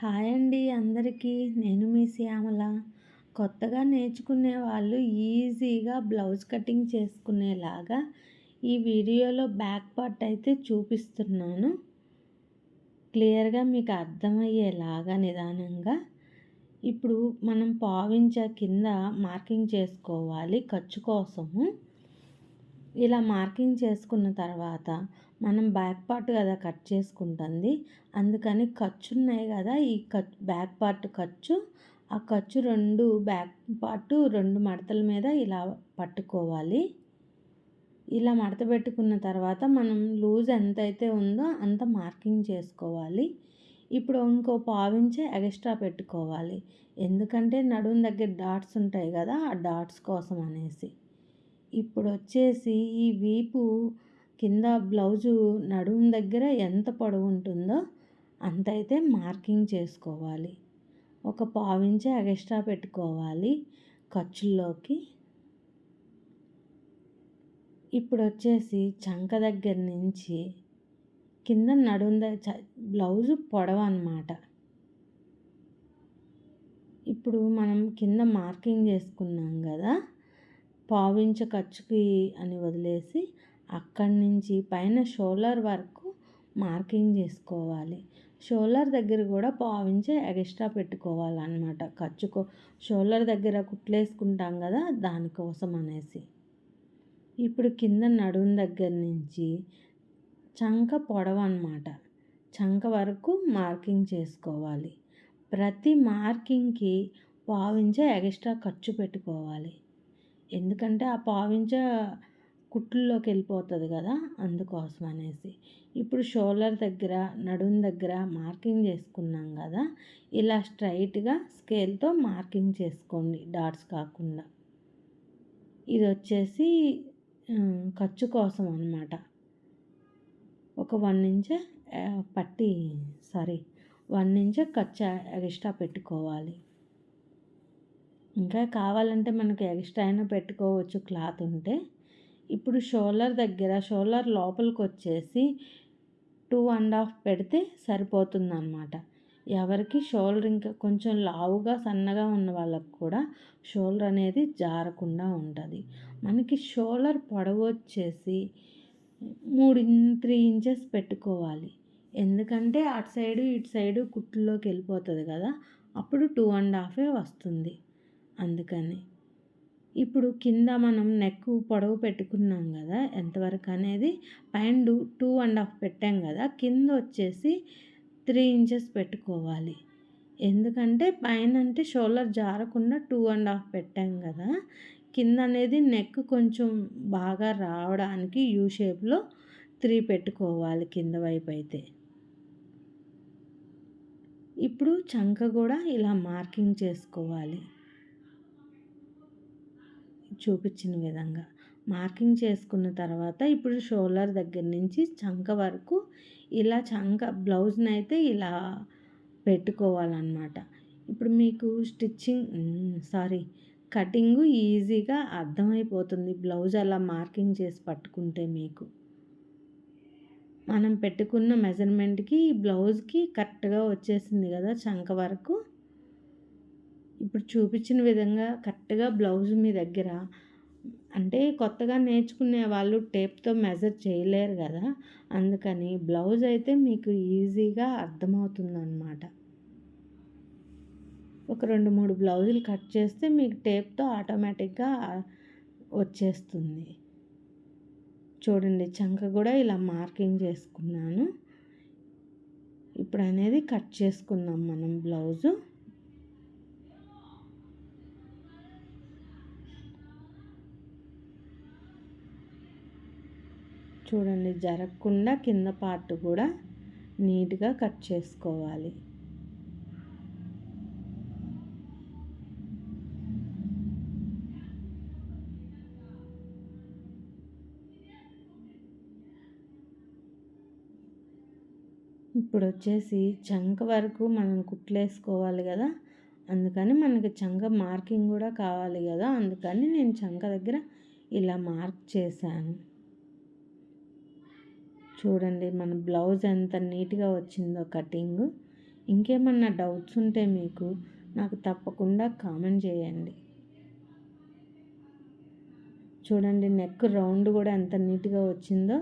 Hi అండి అందరికీ. నేను మీ శ్యామల. కొత్తగా నేర్చుకునే వాళ్ళు ఈజీగా బ్లౌజ్ కటింగ్ చేసుకునేలాగా ఈ వీడియోలో బ్యాక్ పార్ట్ అయితే చూపిస్తున్నాను. క్లియర్గా మీకు అర్థమయ్యేలాగా నిదానంగా ఇప్పుడు మనం పావించ కింద మార్కింగ్ చేసుకోవాలి ఖర్చు కోసము. ఇలా మార్కింగ్ చేసుకున్న తర్వాత మనం బ్యాక్ పార్ట్ కదా కట్ చేసుకుంటుంది. అందుకని ఖర్చు ఉన్నాయి కదా ఈ ఖర్చు బ్యాక్ పార్ట్ ఖర్చు ఆ ఖర్చు రెండు బ్యాక్ పార్ట్ రెండు మడతల మీద ఇలా పట్టుకోవాలి. ఇలా మడత పెట్టుకున్న తర్వాత మనం లూజ్ ఎంత అయితే ఉందో అంత మార్కింగ్ చేసుకోవాలి. ఇప్పుడు ఇంకో పావించే ఎక్స్ట్రా పెట్టుకోవాలి. ఎందుకంటే నడుము దగ్గర డాట్స్ ఉంటాయి కదా ఆ డాట్స్ కోసం అనేసి. ఇప్పుడు వచ్చేసి ఈ వీపు కింద బ్లౌజు నడుము దగ్గర ఎంత పొడవు ఉంటుందో అంత అయితే మార్కింగ్ చేసుకోవాలి. ఒక పావించి ఎగస్ట్రా పెట్టుకోవాలి ఖర్చుల్లోకి. ఇప్పుడు వచ్చేసి చంక దగ్గర నుంచి కింద నడుంద బ్లౌజు పొడవ అనమాట ఇప్పుడు మనం కింద మార్కింగ్ చేసుకున్నాం కదా పావించ ఖర్చుకి అని వదిలేసి అక్కడి నుంచి పైన షోల్డర్ వరకు మార్కింగ్ చేసుకోవాలి. షోల్డర్ దగ్గర కూడా పావించే ఎక్స్ట్రా పెట్టుకోవాలన్నమాట. ఖర్చుకో షోల్డర్ దగ్గర కుట్లేసుకుంటాం కదా దానికోసం అనేసి. ఇప్పుడు కింద నడుము దగ్గర నుంచి చంక పొడవు అనమాట చంక వరకు మార్కింగ్ చేసుకోవాలి. ప్రతి మార్కింగ్కి పావించే ఎక్స్ట్రా ఖర్చు పెట్టుకోవాలి. ఎందుకంటే ఆ పావించ కుట్లలోకి వెళ్ళిపోతుంది కదా అందుకోసం అనేసి ఇప్పుడు షోల్డర్ దగ్గర నడుం దగ్గర మార్కింగ్ చేసుకున్నాం కదా ఇలా స్ట్రైట్గా స్కేల్తో మార్కింగ్ చేసుకోండి డాట్స్ కాకుండా. ఇది వచ్చేసి ఖర్చు కోసం అనమాట ఒక వన్ ఇంచ్ పట్టి సారీ వన్ ఇంచ్ ఖర్చు ఎక్స్ట్రా పెట్టుకోవాలి. ఇంకా కావాలంటే మనకు ఎక్స్ట్రా అయినా పెట్టుకోవచ్చు క్లాత్ ఉంటే. ఇప్పుడు షోలర్ దగ్గర షోలర్ లోపలికి వచ్చేసి టూ అండ్ హాఫ్ పెడితే సరిపోతుంది అనమాట ఎవరికి షోల్డర్ ఇంకా కొంచెం లావుగా సన్నగా ఉన్న వాళ్ళకు కూడా షోల్డర్ అనేది జారకుండా ఉంటుంది. మనకి షోల్డర్ పొడవు వచ్చేసి మూడు త్రీ ఇంచెస్ పెట్టుకోవాలి. ఎందుకంటే అటు సైడు ఇటు సైడు కుట్టులోకి వెళ్ళిపోతుంది కదా అప్పుడు టూ అండ్ హాఫే వస్తుంది. అందుకని ఇప్పుడు కింద మనం నెక్ పొడవు పెట్టుకున్నాం కదా ఎంతవరకు అనేది? పైన టూ అండ్ హాఫ్ పెట్టాం కదా కింద వచ్చేసి త్రీ ఇంచెస్ పెట్టుకోవాలి. ఎందుకంటే పైన అంటే షోల్డర్ జారకుండా టూ అండ్ హాఫ్ పెట్టాం కదా కింద అనేది నెక్ కొంచెం బాగా రావడానికి యూ షేప్లో త్రీ పెట్టుకోవాలి కింద వైపు అయితే. ఇప్పుడు చంక కూడా ఇలా మార్కింగ్ చేసుకోవాలి. చూపించిన విధంగా. మార్కింగ్ చేసుకున్న తర్వాత ఇప్పుడు షోల్డర్ దగ్గర నుంచి చంక వరకు ఇలా చంక బ్లౌజ్ని అయితే ఇలా పెట్టుకోవాలన్నమాట. ఇప్పుడు మీకు స్టిచ్చింగ్ సారీ కటింగు ఈజీగా అర్థమైపోతుంది బ్లౌజ్ అలా మార్కింగ్ చేసి పట్టుకుంటే మీకు. మనం పెట్టుకున్న మెజర్మెంట్కి బ్లౌజ్కి కరెక్ట్గా వచ్చేసింది కదా చంక వరకు. ఇప్పుడు చూపించిన విధంగా కరెక్ట్గా బ్లౌజ్ మీ దగ్గర. అంటే కొత్తగా నేర్చుకునే వాళ్ళు టేప్తో మెజర్ చేయలేరు కదా. అందుకని బ్లౌజ్ అయితే మీకు ఈజీగా అర్థమవుతుందన్నమాట. ఒక రెండు మూడు బ్లౌజులు కట్ చేస్తే మీకు టేప్తో ఆటోమేటిక్గా వచ్చేస్తుంది. చూడండి చంక కూడా ఇలా మార్కింగ్ చేసుకున్నాను. ఇప్పుడు అనేది కట్ చేసుకుందాం మనం బ్లౌజు. చూడండి జరగకుండా కింద పార్ట్ కూడా నీట్గా కట్ చేసుకోవాలి. ఇప్పుడు వచ్చేసి చంక వరకు మనం కుట్లేసుకోవాలి కదా అందుకని మనకి చంక మార్కింగ్ కూడా కావాలి కదా అందుకని నేను చంక దగ్గర ఇలా మార్క్ చేశాను. చూడండి మన బ్లౌజ్ ఎంత నీట్గా వచ్చిందో కటింగ్. ఇంకేమన్నా డౌట్స్ ఉంటే మీకు నాకు తప్పకుండా కామెంట్ చేయండి. చూడండి నెక్ రౌండ్ కూడా ఎంత నీట్గా వచ్చిందో.